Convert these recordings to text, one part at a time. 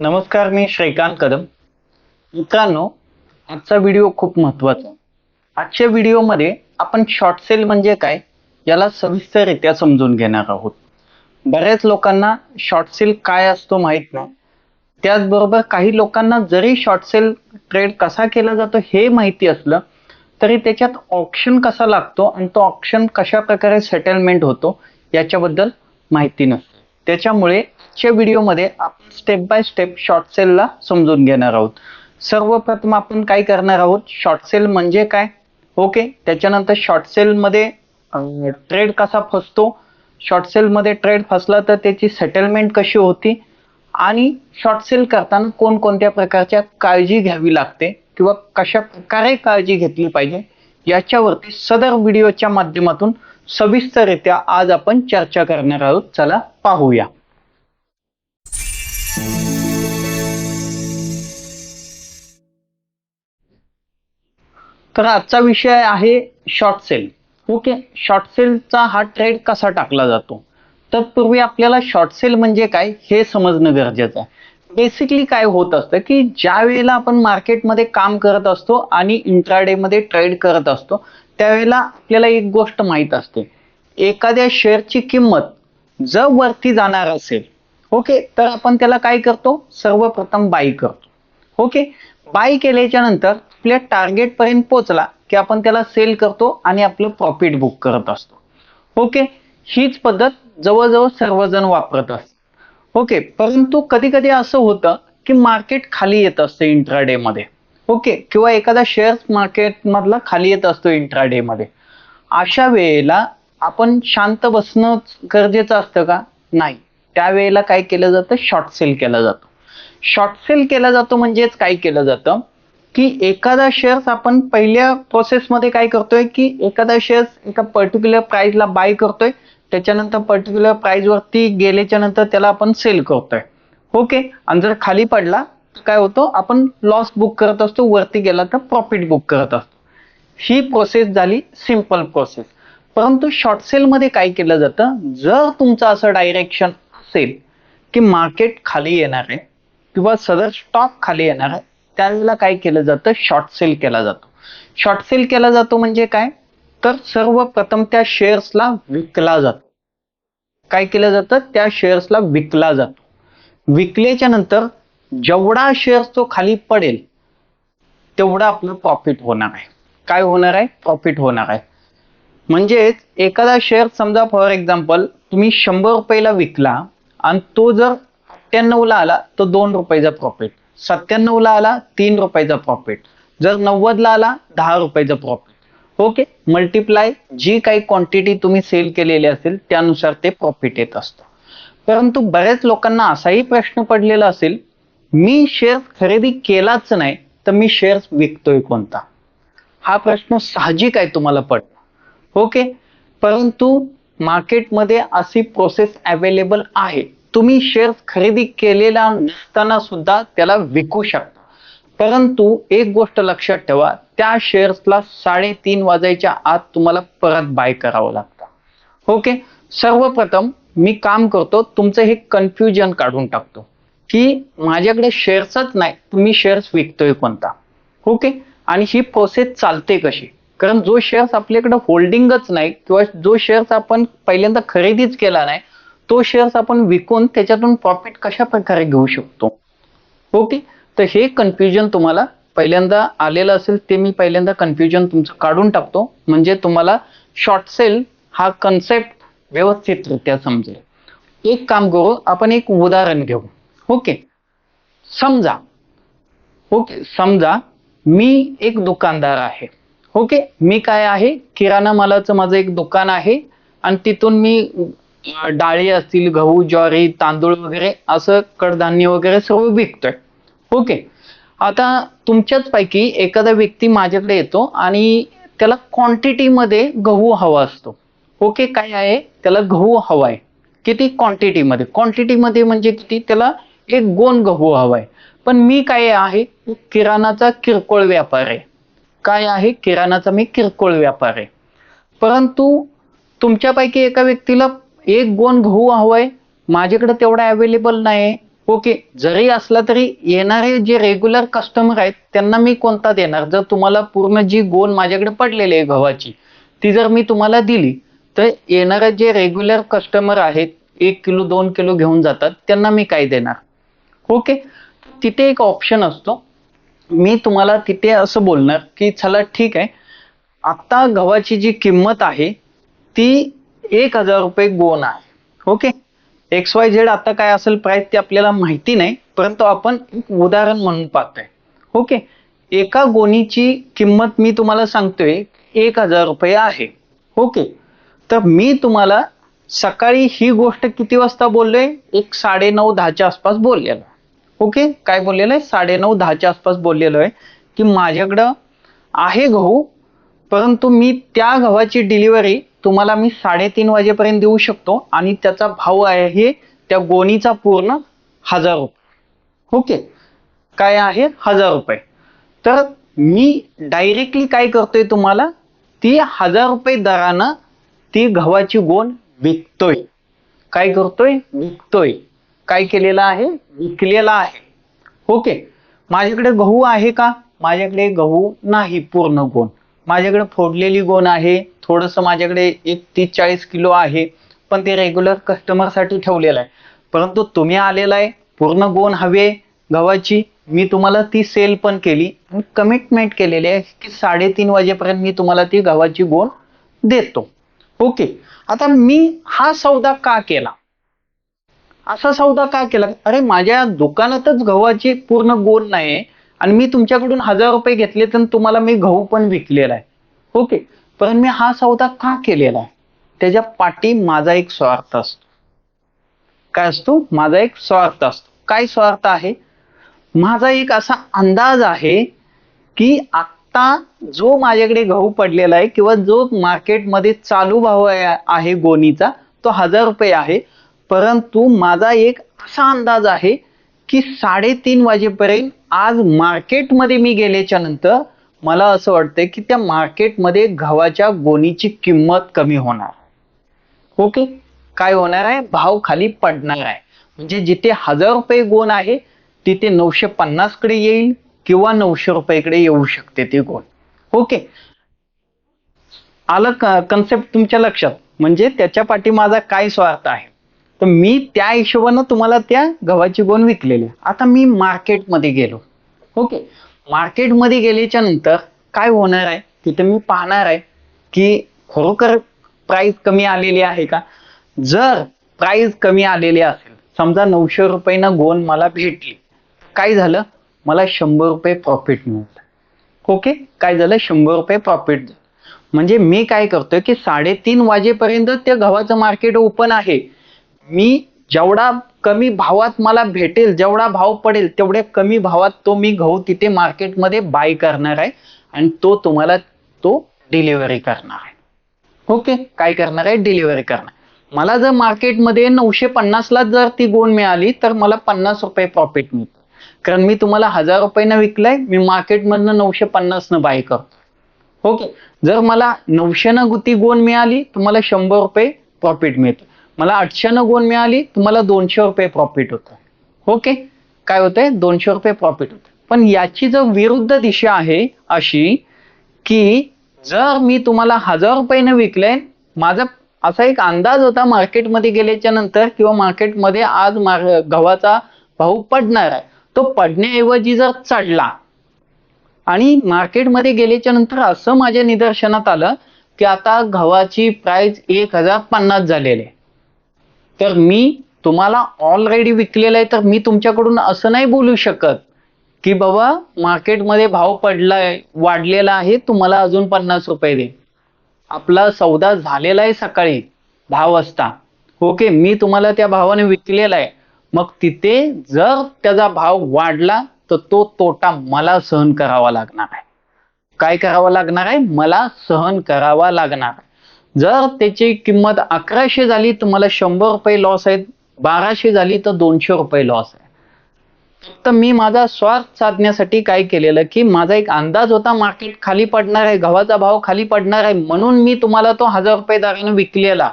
नमस्कार मी श्रीकांत कदम. मित्रांनो आजचा व्हिडिओ खूप महत्त्वाचा आजच्या व्हिडिओमध्ये आपण शॉर्ट सेल म्हणजे काय याला सविस्तररित्या समजून घेणार आहोत. बऱ्याच लोकांना शॉर्ट सेल काय असतो माहीत नाही. त्याचबरोबर काही लोकांना जरी शॉर्ट सेल ट्रेड कसा केला जातो हे माहिती असलं तरी त्याच्यात ऑप्शन कसा लागतो आणि तो ऑप्शन कशा प्रकारे सेटलमेंट होतो याच्याबद्दल माहिती नसते. त्याच्यामुळे आजच्या व्हिडिओमध्ये आपण स्टेप बाय स्टेप शॉर्ट सेलला समजून घेणार आहोत. सर्वप्रथम आपण काय करणार आहोत? शॉर्ट सेल म्हणजे काय? ओके त्याच्यानंतर शॉर्ट सेलमध्ये ट्रेड कसा फसतो? शॉर्ट सेलमध्ये ट्रेड फसला तर त्याची सेटलमेंट कशी होती? आणि शॉर्ट सेल करताना कोणकोणत्या प्रकारच्या काळजी घ्यावी लागते? किंवा कशा प्रकारे काळजी घेतली पाहिजे? याच्यावरती सदर व्हिडिओच्या माध्यमातून सविस्तररित्या आज आपण चर्चा करणार आहोत. चला पाहूया. तर आजचा विषय आहे शॉर्ट सेल ओके शॉर्ट सेलचा हा ट्रेड कसा टाकला जातो? तत्पूर्वी आपल्याला शॉर्ट सेल म्हणजे काय हे समजणं गरजेचं आहे. बेसिकली काय होत असतं की ज्या वेळेला आपण मार्केटमध्ये काम करत असतो आणि इंट्राडेमध्ये ट्रेड करत असतो त्यावेळेला आपल्याला एक गोष्ट माहीत असते. एखाद्या शेअरची किंमत जर वरती जाणार असेल ओके तर आपण त्याला काय करतो? सर्वप्रथम बाय करतो. ओके बाय केल्याच्यानंतर आपल्या टार्गेट पर्यंत पोहोचला की आपण त्याला सेल करतो आणि आपलं प्रॉफिट बुक करत असतो. ओके हीच पद्धत जवळजवळ सर्वजण वापरत असतात. ओके परंतु कधी कधी असं होतं की मार्केट खाली येत असतं इंट्राडे मध्ये. ओके किंवा एखादा शेअर मार्केट मधला खाली येत असतो इंट्राडे मध्ये. अशा वेळेला आपण शांत बसणं गरजेचं असतं का? नाही. त्यावेळेला काय केलं जातं? शॉर्ट सेल केला जातो. शॉर्ट सेल केला जातो म्हणजेच काय केलं जातं? की एखादा शेअर्स आपण पहिल्या प्रोसेसमध्ये काय करतोय की एखादा शेअर्स एका पर्टिक्युलर प्राइसला बाय करतोय त्याच्यानंतर पर्टिक्युलर प्राइस वरती गेल्याच्यानंतर त्याला आपण सेल करतोय. ओके आणि जर खाली पडला तर काय होतो? आपण लॉस बुक करत असतो वरती गेला तर प्रॉफिट बुक करत असतो. ही प्रोसेस झाली सिंपल प्रोसेस परंतु शॉर्ट सेलमध्ये काय केलं जातं? जर तुमचं असं डायरेक्शन असेल की मार्केट खाली येणार आहे किंवा सदर स्टॉक खाली येणार आहे त्यावेळेला काय केलं जातं? शॉर्ट सेल केला जातो. शॉर्ट सेल केला जातो म्हणजे काय? तर सर्वप्रथम त्या शेअर्सला विकला जातो. काय केलं जातं? त्या शेअर्सला विकला जातो. विकल्याच्या नंतर जेवढा शेअर्स तो खाली पडेल तेवढा आपलं प्रॉफिट होणार आहे. काय होणार आहे? प्रॉफिट होणार आहे. म्हणजेच एखादा शेअर समजा फॉर एक्झाम्पल तुम्ही शंभर रुपयाला विकला आणि तो जर अठ्ठ्याण्णवला आला तर दोन रुपयाचा प्रॉफिट सत्त्याण्णवला आला तीन रुपयाचा प्रॉफिट जर नव्वदला आला दहा रुपयाचा प्रॉफिट ओके मल्टिप्लाय जी काही क्वांटिटी तुम्ही सेल केलेली असेल त्यानुसार ते प्रॉफिट येत असतं. परंतु बऱ्याच लोकांना असाही प्रश्न पडलेला असेल मी शेअर खरेदी केलाच नाही तर मी शेअर्स विकतोय कोणता? हा प्रश्न साहजिक आहे तुम्हाला पडला. ओके परंतु मार्केटमध्ये अशी प्रोसेस अवेलेबल आहे. तुम्ही शेअर्स खरेदी केलेला नसताना सुद्धा त्याला विकू शकता. परंतु एक गोष्ट लक्षात ठेवा त्या शेअर्सला साडेतीन वाजायच्या आत तुम्हाला परत बाय करावं लागतं. ओके सर्वप्रथम मी काम करतो तुमचं हे कन्फ्युजन काढून टाकतो. की माझ्याकडे शेअर्सच नाही तुम्ही शेअर्स विकतोय कोणता? ओके आणि ही प्रोसेस चालते कशी? कारण जो शेअर्स आपल्याकडे होल्डिंगच नाही किंवा जो शेअर्स आपण पहिल्यांदा खरेदीच केला नाही तो शेअर्स आपण विकून त्याच्यातून प्रॉफिट कशा प्रकारे घेऊ शकतो? ओके तर हे कन्फ्युजन तुम्हाला पहिल्यांदा आलेलं असेल ते मी पहिल्यांदा कन्फ्युजन तुमचं काढून टाकतो. म्हणजे तुम्हाला शॉर्ट सेल हा कन्सेप्ट व्यवस्थितरित्या समजेल. एक काम करू आपण एक उदाहरण घेऊ. ओके समजा. ओके समजा मी एक दुकानदार आहे. ओके मी काय आहे? किराणा मालाचं माझं एक दुकान आहे आणि तिथून मी डाळी असतील गहू ज्वारी तांदूळ वगैरे असं कडधान्य वगैरे सर्व विकतोय. ओके आता तुमच्याच पैकी एखादा व्यक्ती माझ्याकडे येतो आणि त्याला क्वांटिटीमध्ये गहू हवा असतो. ओके काय आहे? त्याला गहू हवाय किती क्वांटिटीमध्ये क्वांटिटीमध्ये म्हणजे किती? त्याला एक गोन गहू हवाय पण मी काय आहे? किराणाचा किरकोळ व्यापार आहे. काय आहे? किराणाचा मी किरकोळ व्यापार आहे. परंतु तुमच्यापैकी एका व्यक्तीला एक गोन गहू हवाय माझ्याकडे तेवढा अवेलेबल नाही ओके जरी असला तरी येणारे जे रेग्युलर कस्टमर आहेत त्यांना मी कोणता देणार? जर तुम्हाला पूर्ण जी गोण माझ्याकडे पडलेली आहे गव्हाची ती जर मी तुम्हाला दिली तर येणारे जे रेग्युलर कस्टमर आहेत एक किलो दोन किलो घेऊन जातात त्यांना मी काय देणार? ओके तिथे एक ऑप्शन असतो. मी तुम्हाला तिथे असं बोलणार की चला ठीक आहे. आता गव्हाची जी किंमत आहे ती एक हजार रुपये गोण आहे. ओके? एक्स वाय झेड आता काय असेल प्राईस ते आपल्याला माहिती नाही परंतु आपण एक उदाहरण म्हणून पाहतोय. ओके? एका गोणीची किंमत मी तुम्हाला सांगतोय एक हजार रुपये आहे. ओके? तर मी तुम्हाला सकाळी ही गोष्ट किती वाजता बोललोय? एक साडे नऊ दहाच्या आसपास बोललेला. ओके? काय बोललेलं आहे साडे नऊ दहाच्या आसपास बोललेलो आहे की माझ्याकडं आहे गहू परंतु मी त्या गव्हाची डिलिव्हरी तुम्हाला मी साडेतीन वाजेपर्यंत देऊ शकतो आणि त्याचा भाव आहे हे त्या गोणीचा पूर्ण हजार रुपये. ओके? काय आहे? हजार रुपये. तर मी डायरेक्टली काय करतोय तुम्हाला? ती हजार रुपये दरानं ती गव्हाची गोण विकतोय. काय करतोय? विकतोय. काय केलेलं आहे? विकलेला आहे. ओके. माझ्याकडे गहू आहे का? माझ्याकडे गहू नाही पूर्ण गोण. माझ्याकडे फोडलेली गोण आहे. थोडंसं माझ्याकडे एक तीस चाळीस किलो आहे. पण ते रेग्युलर कस्टमरसाठी ठेवलेलं आहे. परंतु तुम्ही आलेला आहे पूर्ण गोण हवे गव्हाची. मी तुम्हाला ती सेल पण केली. कमिटमेंट केलेली आहे की साडेतीन वाजेपर्यंत मी तुम्हाला ती गव्हाची गोण देतो. ओके. आता मी हा सौदा का केला? असा सौदा का केला? अरे माझ्या दुकानातच गव्हाची पूर्ण गोल नाही आणि मी तुमच्याकडून हजार रुपये घेतले तर तुम्हाला मी गहू पण विकलेला आहे. ओके. पण मी हा सौदा का केलेला आहे? त्याच्या पाठी माझा एक स्वार्थ असतो. काय असतो? माझा एक स्वार्थ असतो. काय स्वार्थ आहे? माझा एक असा अंदाज आहे की आता जो माझ्याकडे गहू पडलेला आहे किंवा जो मार्केटमध्ये चालू भाव आहे गोणीचा तो हजार रुपये आहे. परंतु माझा एक असा अंदाज आहे की साडेतीन वाजेपर्यंत आज मार्केटमध्ये मी गेल्याच्यानंतर मला असं वाटतंय की त्या मार्केटमध्ये गव्हाच्या गोणीची किंमत कमी होणार. ओके? काय होणार आहे? भाव खाली पडणार आहे. म्हणजे जिथे हजार रुपये गोण आहे तिथे नऊशे पन्नासकडे येईल किंवा नऊशे रुपयेकडे येऊ शकते ती गोण. ओके? आलं कन्सेप्ट तुमच्या लक्षात. म्हणजे त्याच्या पाठी माझा काय स्वार्थ आहे? तर मी त्या हिशोबानं तुम्हाला त्या गव्हाची गोण विकलेली. आता मी मार्केटमध्ये गेलो. ओके? मार्केटमध्ये गेल्याच्यानंतर काय होणार आहे? तिथे मी पाहणार आहे की खरोखर प्राईस कमी आलेली आहे का? जर प्राईस कमी आलेली असेल समजा नऊशे रुपयानं गोन मला भेटली काय झालं? मला शंभर रुपये प्रॉफिट मिळालं. ओके? काय झालं? शंभर रुपये प्रॉफिट म्हणजे मी काय करतोय की साडेतीन वाजेपर्यंत त्या गव्हाचं मार्केट ओपन आहे. मी जेवढा कमी भावात मला भेटेल जेवढा भाव पडेल तेवढ्या कमी भावात तो मी गहू तिथे मार्केटमध्ये बाय करणार आहे आणि तो तुम्हाला तो डिलिव्हरी करणार आहे. ओके काय करणार आहे? डिलिव्हरी करणार. मला जर मार्केटमध्ये नऊशे पन्नासला जर ती गोण मिळाली तर मला पन्नास रुपये प्रॉफिट मिळतो. कारण मी तुम्हाला हजार रुपयानं विकलंय मी मार्केटमधनं नऊशे पन्नासनं बाय करतो ओके जर मला नऊशेनं ती गोण मिळाली तर मला शंभर रुपये प्रॉफिट मिळतो. मला आठशेनं गुण मिळाली तुम्हाला दोनशे रुपये प्रॉफिट होतं. ओके काय होतंय? दोनशे रुपये प्रॉफिट होतं. पण याची जर विरुद्ध दिशा आहे अशी की जर मी तुम्हाला हजार रुपयेनं विकलंय माझा असा एक अंदाज होता मार्केटमध्ये गेल्याच्यानंतर किंवा मार्केटमध्ये आज मार गव्हाचा भाव पडणार आहे. तो पडण्याऐवजी जर चढला आणि मार्केटमध्ये गेल्याच्यानंतर असं माझ्या निदर्शनात आलं की आता गव्हाची प्राइस एक हजार पन्नास झालेली आहे. तर मी तुम्हाला ऑलरेडी विकलेलं आहे तर मी तुमच्याकडून असं नाही बोलू शकत की बाबा मार्केटमध्ये भाव पडलाय वाढलेला आहे तुम्हाला अजून पन्नास रुपये दे. आपला सौदा झालेला आहे सकाळी दहा वाजता ओके मी तुम्हाला त्या भावाने विकलेला आहे. मग तिथे जर त्याचा भाव वाढला तर तो तोटा मला सहन करावा लागणार आहे. काय करावा लागणार आहे? मला सहन करावा लागणार आहे. जर त्याची किंमत अकराशे झाली तुम्हाला शंभर रुपये लॉस आहेत. बाराशे झाली तर दोनशे रुपये लॉस आहे. फक्त मी माझा स्वार्थ साधण्यासाठी काय केलेलं की माझा एक अंदाज होता मार्केट खाली पडणार आहे गव्हाचा भाव खाली पडणार आहे म्हणून मी तुम्हाला तो हजार रुपये दराने विकलेला.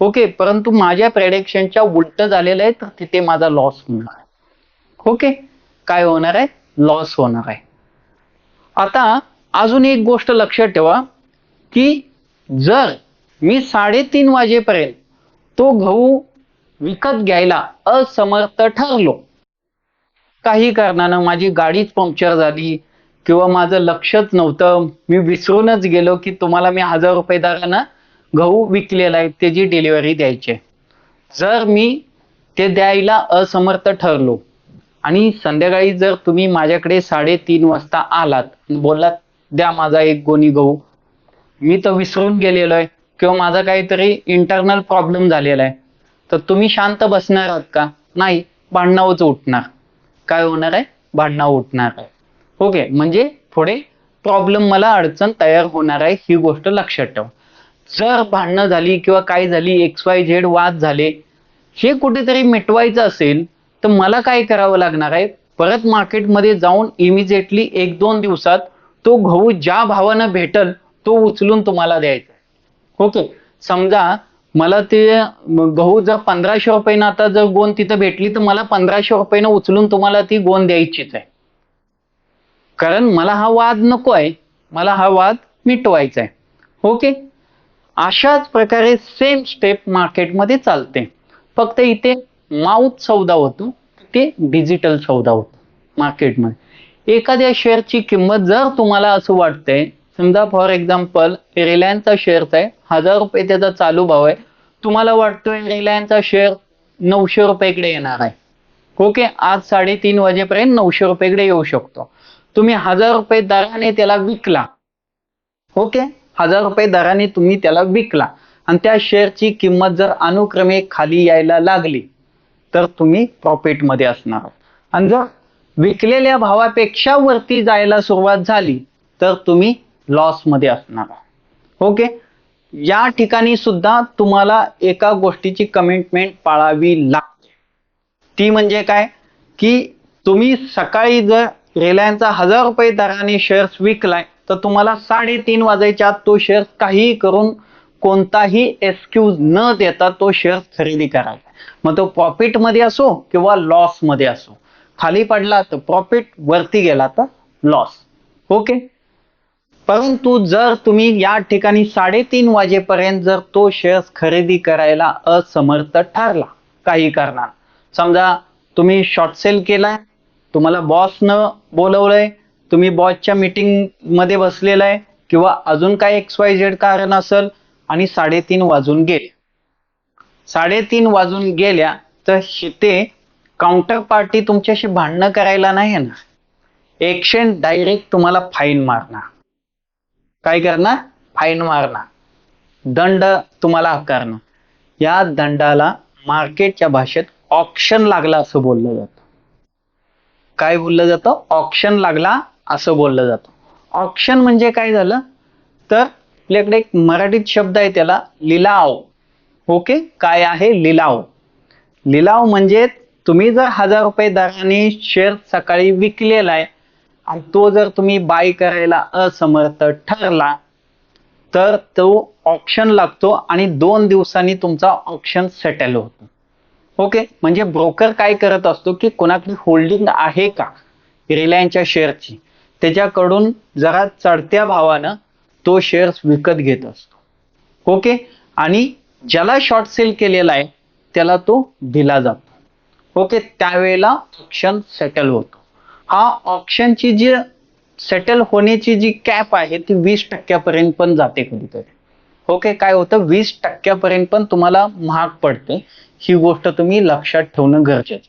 ओके परंतु माझ्या प्रेडिक्शनच्या उलट झालेलं आहे तर तिथे माझा लॉस मिळणार ओके काय होणार आहे? लॉस होणार आहे. आता अजून एक गोष्ट लक्षात ठेवा की जर मी साडेतीन वाजेपर्यंत तो गहू विकत घ्यायला असमर्थ ठरलो काही कारणानं माझी गाडीच पंक्चर झाली किंवा माझं लक्षच नव्हतं मी विसरूनच गेलो की तुम्हाला मी हजार रुपये दरानं गहू विकलेला आहे त्याची डिलिव्हरी द्यायची आहे. जर मी ते द्यायला असमर्थ ठरलो आणि संध्याकाळी जर तुम्ही माझ्याकडे साडेतीन वाजता आलात बोललात द्या माझा एक गोणी गहू मी तर विसरून गेलेलो आहे. किंवा माझा काहीतरी इंटरनल प्रॉब्लेम झालेला आहे. तर तुम्ही शांत बसणार आहात का? नाही भांडणावच उठणार. काय होणार आहे? भांडणं उठणार आहे. ओके म्हणजे थोडे प्रॉब्लेम मला अडचण तयार होणार आहे ही गोष्ट लक्षात ठेवा. जर भांडणं झाली किंवा काय झाली एक्स वाय झेड वाद झाले हे कुठेतरी मिटवायचं असेल तर मला काय करावं लागणार आहे? परत मार्केटमध्ये जाऊन इमिजिएटली एक दोन दिवसात तो गहू ज्या भावानं भेटल तो उचलून तुम्हाला द्यायचा आहे. ओके. समजा मला ते गहू जर पंधराशे रुपयानं आता जर गोण तिथं भेटली तर मला पंधराशे रुपयानं उचलून तुम्हाला ती गोण द्यायचीच आहे. कारण मला हा वाद नको आहे. मला हा वाद मिटवायचा आहे. ओके? अशाच प्रकारे सेम स्टेप मार्केटमध्ये चालते. फक्त इथे माउथ सौदा होतो ते डिजिटल सौदा होतो मार्केटमध्ये एखाद्या शेअरची किंमत जर तुम्हाला असं वाटतंय समजा फॉर एक्झाम्पल रिलायन्सचा शेअरचा आहे हजार रुपये त्याचा चालू भाव आहे. तुम्हाला वाटतोय रिलायन्सचा शेअर नऊशे रुपयेकडे येणार आहे. ओके आज साडेतीन वाजेपर्यंत नऊशे रुपयेकडे येऊ शकतो. तुम्ही हजार रुपये दराने त्याला विकला. ओके हजार रुपये दराने तुम्ही त्याला विकला. आणि त्या शेअरची किंमत जर अनुक्रमे खाली यायला लागली तर तुम्ही प्रॉफिटमध्ये असणार. आणि जर विकलेल्या भावापेक्षा वरती जायला सुरुवात झाली तर तुम्ही लॉसमध्ये असणार. ओके या ठिकाणी सुद्धा तुम्हाला एका गोष्टीची कमिटमेंट पाळावी लागते. ती म्हणजे काय? की तुम्ही सकाळी जर रिलायन्सचा हजार रुपये दराने शेअर्स विकलाय तर तुम्हाला साडेतीन वाजायच्या आत तो शेअर्स काहीही करून कोणताही एक्सक्यूज न देता तो शेअर्स खरेदी करायचा. मग तो प्रॉफिटमध्ये असो किंवा लॉसमध्ये असो. खाली पडला तर प्रॉफिट वरती गेला तर लॉस ओके परंतु जर तुम्ही या ठिकाणी साडेतीन वाजेपर्यंत जर तो शेअर्स खरेदी करायला असमर्थ ठरला काही कारणात समजा तुम्ही शॉर्ट सेल केलाय तुम्हाला बॉसनं बोलवलंय तुम्ही बॉसच्या मीटिंगमध्ये बसलेला आहे किंवा अजून काय एक्स वाय झेड कारण असेल आणि साडेतीन वाजून गेले. साडेतीन वाजून गेल्या तर ते काउंटर पार्टी तुमच्याशी भांडणं करायला नाही येणार. एक्शन डायरेक्ट तुम्हाला फाईन मारणार. काय करणार? फाईन मारणार. दंड तुम्हाला आकारणार या दंडाला मार्केटच्या भाषेत ऑप्शन लागला असं बोललं जातं. काय बोललं जातं? ऑप्शन लागला असं बोललं जातं. ऑप्शन म्हणजे काय झालं? तर आपल्याकडे एक मराठीत शब्द आहे त्याला लिलाव. ओके? काय आहे? लिलाव. लिलाव म्हणजे तुम्ही जर हजार रुपये दराने शेअर सकाळी विकलेला आहे आणि तो जर तुम्ही बाय करायला असमर्थ ठरला तर तो ऑप्शन लागतो आणि दोन दिवसांनी तुमचा ऑप्शन सेटल होतो. ओके म्हणजे ब्रोकर काय करत असतो की कोणाकडे होल्डिंग आहे का? रिलायन्सच्या शेअरची त्याच्याकडून जरा चढत्या भावानं तो शेअर्स विकत घेत असतो. ओके आणि ज्याला शॉर्ट सेल केलेला आहे त्याला तो दिला जातो. ओके त्यावेळेला ऑप्शन सेटल होतो. हा ऑप्शनची जी सेटल होण्याची जी कॅप आहे ती वीस टक्क्यापर्यंत पण जाते कधीतरी. ओके काय होतं? वीस टक्क्यापर्यंत पण तुम्हाला महाग पडते. ही गोष्ट तुम्ही लक्षात ठेवणं गरजेचं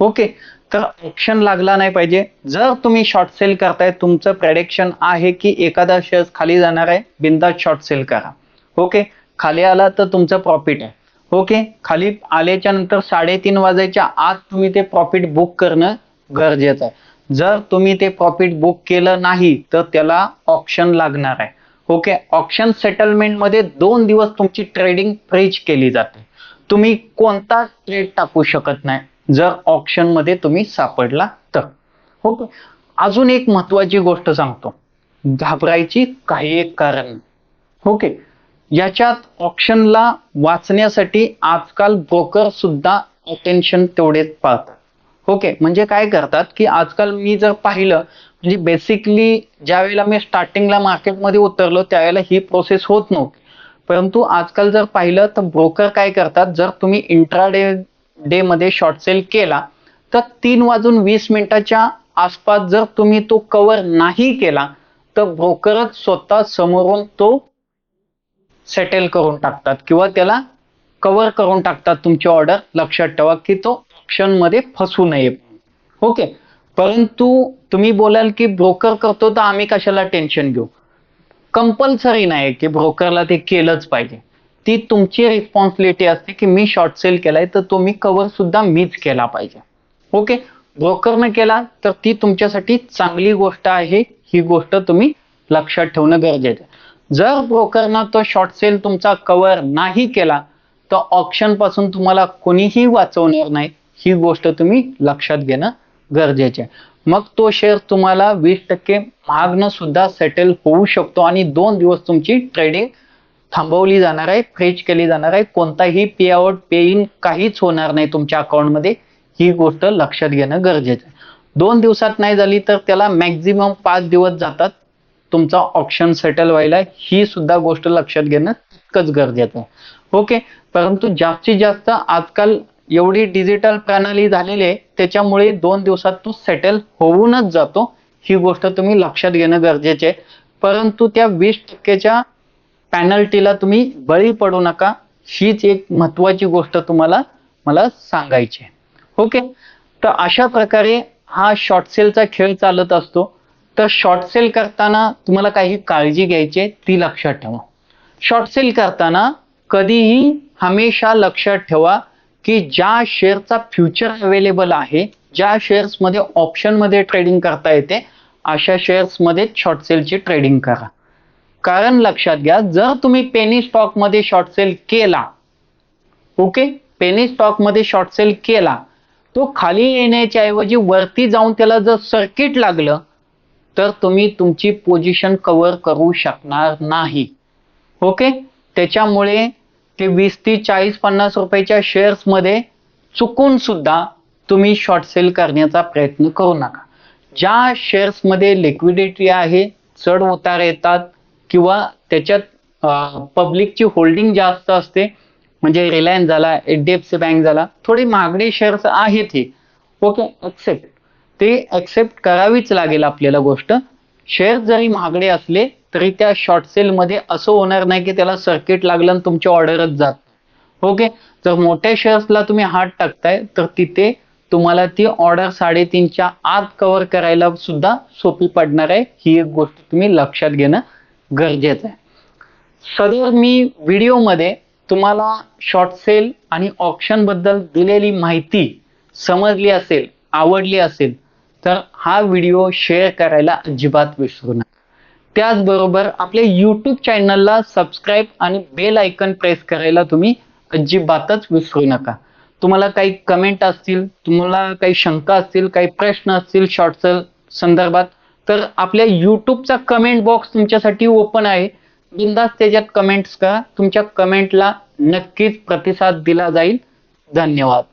ओके तर ऑप्शन लागला नाही पाहिजे. जर तुम्ही शॉर्ट सेल करताय तुमचं प्रेडिक्शन आहे की एखादा शेअर्स खाली जाणार आहे बिंदास शॉर्ट सेल करा. ओके खाली आला तर तुमचं प्रॉफिट आहे. ओके खाली आल्याच्यानंतर साडेतीन वाजायच्या आत तुम्ही ते प्रॉफिट बुक करणं गरजेचं आहे. जर तुम्ही ते प्रॉफिट बुक केलं नाही तर त्याला ऑप्शन लागणार आहे. ओके ऑप्शन सेटलमेंटमध्ये दोन दिवस तुमची ट्रेडिंग फ्रीज केली जाते. तुम्ही कोणता ट्रेड टाकू शकत नाही जर ऑप्शनमध्ये तुम्ही सापडला तर. ओके अजून एक महत्वाची गोष्ट सांगतो. घाबरायची काही एक कारण ओके याच्यात ऑप्शनला वाचण्यासाठी आजकाल ब्रोकर सुद्धा अटेन्शन तेवढेच पाहतात ओके म्हणजे काय करतात की आजकाल मी जर पाहिलं म्हणजे बेसिकली ज्या वेळेला मी स्टार्टिंगला मार्केटमध्ये उतरलो त्यावेळेला ही प्रोसेस होत नव्हती. परंतु आजकाल जर पाहिलं तर ब्रोकर काय करतात जर तुम्ही इंट्रा डे मध्ये शॉर्ट सेल केला तर तीन वाजून वीस मिनिटाच्या आसपास जर तुम्ही तो कव्हर नाही केला तर ब्रोकरच स्वतः समोरून तो सेटल करून टाकतात किंवा त्याला कव्हर करून टाकतात तुमची ऑर्डर लक्षात ठेवा की तो ऑप्शनमध्ये फसू नये. ओके परंतु तुम्ही बोलाल की ब्रोकर करतो तर आम्ही कशाला टेन्शन घेऊ? कंपल्सरी नाही की ब्रोकरला ते केलंच पाहिजे. ती तुमची रिस्पॉन्सिबिलिटी असते की मी शॉर्ट सेल केलाय तर तुम्ही कव्हर सुद्धा मीच केला पाहिजे. ओके ब्रोकरनं केला तर ती तुमच्यासाठी चांगली गोष्ट आहे. ही गोष्ट तुम्ही लक्षात ठेवणं गरजेचं आहे. जर ब्रोकरनं तो शॉर्ट सेल तुमचा कव्हर नाही केला तर ऑप्शनपासून तुम्हाला कोणीही वाचवणार नाही. ही गोष्ट तुम्ही लक्षात घेणं गरजेचे आहे. मग तो शेअर तुम्हाला वीस टक्के महागनं सुद्धा सेटल होऊ शकतो आणि दोन दिवस तुमची ट्रेडिंग थांबवली जाणार आहे फ्रेच केली जाणार आहे. कोणताही पे आउट पे इन काहीच होणार नाही तुमच्या अकाउंटमध्ये ही गोष्ट लक्षात घेणं गरजेचं आहे. दोन दिवसात नाही झाली तर त्याला मॅक्झिमम पाच दिवस जातात. तुमचा ऑप्शन सेटल व्हायला ही सुद्धा गोष्ट लक्षात घेणं तितकंच गरजेचं आहे. ओके परंतु जास्तीत जास्त आजकाल एवढी डिजिटल प्रणाली झालेली आहे त्याच्यामुळे दोन दिवसात तो सेटल होऊनच जातो. ही गोष्ट तुम्ही लक्षात घेणं गरजेचे आहे. परंतु त्या वीस टक्केच्या पॅनल्टीला तुम्ही बळी पडू नका. हीच एक महत्वाची गोष्ट तुम्हाला मला सांगायची आहे. ओके? तर अशा प्रकारे हा शॉर्ट सेलचा खेळ चालत असतो. तर शॉर्ट सेल करताना तुम्हाला काही काळजी घ्यायची आहे ती लक्षात ठेवा. शॉर्ट सेल करताना कधीही हमेशा लक्षात ठेवा की ज्या शेअरचा फ्युचर अवेलेबल आहे ज्या शेअर्समध्ये ऑप्शनमध्ये ट्रेडिंग करता येते अशा शेअर्समध्ये शॉर्ट सेलची ट्रेडिंग करा. कारण लक्षात घ्या जर तुम्ही पेनी स्टॉकमध्ये शॉर्ट सेल केला ओके पेनी स्टॉकमध्ये शॉर्ट सेल केला तो खाली येण्याच्या ऐवजी वरती जाऊन त्याला जर सर्किट लागलं तर तुम्ही तुमची पोझिशन कव्हर करू शकणार नाही. ओके त्याच्यामुळे ते वीस ते चाळीस पन्नास रुपयाच्या शेअर्समध्ये चुकून सुद्धा तुम्ही शॉर्ट सेल करण्याचा प्रयत्न करू नका. ज्या शेअर्समध्ये लिक्विडिटी आहे चढ उतार येतात किंवा त्याच्यात पब्लिकची होल्डिंग जास्त असते म्हणजे रिलायन्स झाला H D F C bank झाला थोडी महागडे शेअर्स आहेत हे. ओके ऍक्सेप्ट ते ऍक्सेप्ट करावीच लागेल आपल्याला गोष्ट. शेअर जरी महागडे असले तरी त्या शॉर्ट सेलमध्ये असं होणार नाही की त्याला सर्किट लागलं आणि तुमची ऑर्डरच जात. ओके जर मोठ्या शेअर्सला तुम्ही हात टाकताय तर तिथे तुम्हाला ती ऑर्डर साडेतीनच्या आत कव्हर करायला सुद्धा सोपी पडणार आहे. ही एक गोष्ट तुम्ही लक्षात घेणं गरजेचं आहे. सदर मी व्हिडिओमध्ये तुम्हाला शॉर्ट सेल आणि ऑप्शनबद्दल दिलेली माहिती समजली असेल आवडली असेल तर हा व्हिडिओ शेअर करायला अजिबात विसरू नका. त्याचबरोबर आपल्या यूट्यूब चॅनलला सबस्क्राईब आणि बेल आयकन प्रेस करायला तुम्ही अजिबातच विसरू नका. तुम्हाला काही कमेंट असतील तुम्हाला काही शंका असतील काही प्रश्न असतील शॉर्ट संदर्भात तर आपल्या यूट्यूबचा कमेंट बॉक्स तुमच्यासाठी ओपन आहे. बिंदास त्याच्यात कमेंट्स करा. तुमच्या कमेंटला नक्कीच प्रतिसाद दिला जाईल. धन्यवाद.